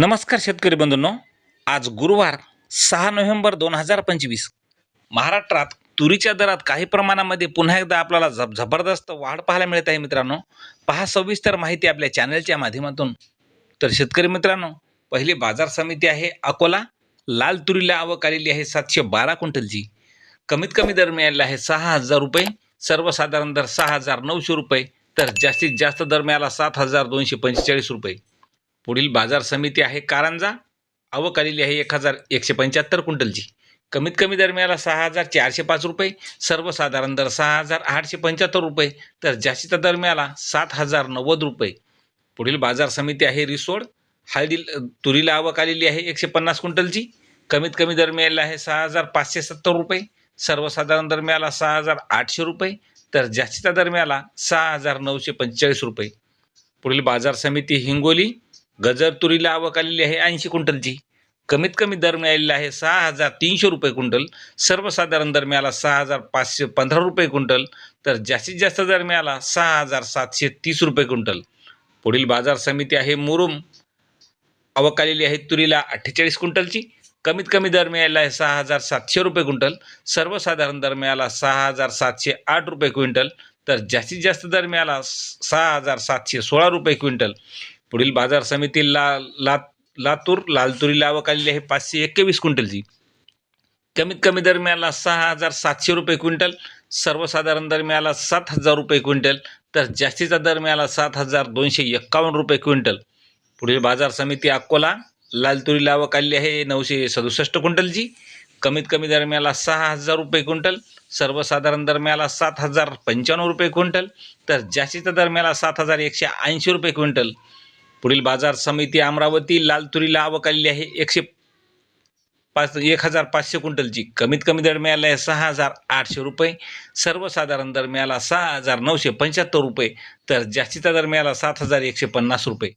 नमस्कार शेतकरी बंधूंनो. आज गुरुवार सहा नोव्हेंबर दोन हजार पंचवीस. महाराष्ट्रात तुरीच्या दरात काही प्रमाणामध्ये पुन्हा एकदा आपल्याला जब जबरदस्त वाढ पाहायला मिळत आहे मित्रांनो. पहा सविस्तर माहिती आपल्या चॅनलच्या माध्यमातून. तर शेतकरी मित्रांनो पहिली बाजार समिती आहे अकोला. लाल तुरीला आवक आलेली आहे सातशे बारा क्विंटलची. कमीत कमी दर मिळालेला आहे सहा हजार रुपये. सर्वसाधारण दर सहा हजार नऊशे रुपये. तर जास्तीत जास्त दर मिळाला सात हजार दोनशे पंचेचाळीस रुपये. पुढील बाजार समिती आहे कारंजा. आवक आलेली आहे एक हजार एकशे पंच्याहत्तर क्विंटलची. कमीत कमी दरम्याला सहा हजार चारशे पाच रुपये सर्वसाधारण दर सहा हजार आठशे पंच्याहत्तर रुपये तर जास्तीचा दरम्याला सात हजार नव्वद रुपये. पुढील बाजार समिती आहे रिसोड. हळदी तुरीला आवक आलेली आहे एकशे पन्नास क्विंटलची. कमीत कमी दरम्याला आहे सहा हजार पाचशे सत्तर रुपये सर्वसाधारण दरम्याला सहा हजार आठशे रुपये तर जास्तीचा दरम्याला सहा हजार नऊशे पंचेचाळीस रुपये. पुढील बाजार समिती हिंगोली. गजर तुरीला आवक आलेली आहे ऐंशी क्विंटलची. कमीत कमी दर मिळालेला आहे सहा हजार तीनशे रुपये क्विंटल. सर्वसाधारण दर मिळाला सहा हजार पाचशे पंधरा रुपये क्विंटल. तर जास्तीत जास्त दर मिळाला सहा हजार सातशे तीस रुपये क्विंटल. पुढील बाजार समिती आहे मुरुम. आवक आलेली आहे तुरीला अठ्ठेचाळीस क्विंटलची. कमीत कमी दर मिळाला आहे सहा हजार सातशे रुपये क्विंटल. सर्वसाधारण दर मिळाला सहा हजार सातशे आठ रुपये क्विंटल. तर जास्तीत जास्त दर मिळाला सहा हजार सातशे सोळा रुपये क्विंटल. पुढील बाजार समिती ला ला लातूर लालतुरी तुरीला आलेली आहे पाचशे एकवीस क्विंटलची. कमीत कमी दर मिळाला सहा हजार सातशे रुपये क्विंटल सर्वसाधारण दर मिळाला सात हजार रुपये क्विंटल तर जास्तीचा दर मिळाला सात हजार दोनशे एक्कावन्न रुपये क्विंटल. पुढील बाजार समिती अकोला लालतुरी लावक आवक आलेली आहे नऊशे सदुसष्ट क्विंटलची. कमीत कमी दर मिळाला सहा हजार रुपये क्विंटल सर्वसाधारण दर मिळाला सात हजार पंच्याण्णव रुपये क्विंटल तर जास्तीचा दर मिळाला सात हजार एकशे ऐंशी रुपये क्विंटल. पुढील बाजार समिती अमरावती लाल तुरीला आवक आलेली आहे. एकशे पाच एक हजार पाचशे क्विंटलची. कमीत कमी दर मिळाला आहे सहा हजार आठशे रुपये. सर्वसाधारण दर मिळाला सहा हजार नऊशे पंच्याहत्तर रुपये. तर जास्तीचा दर मिळाला सात हजार एकशे पन्नास रुपये.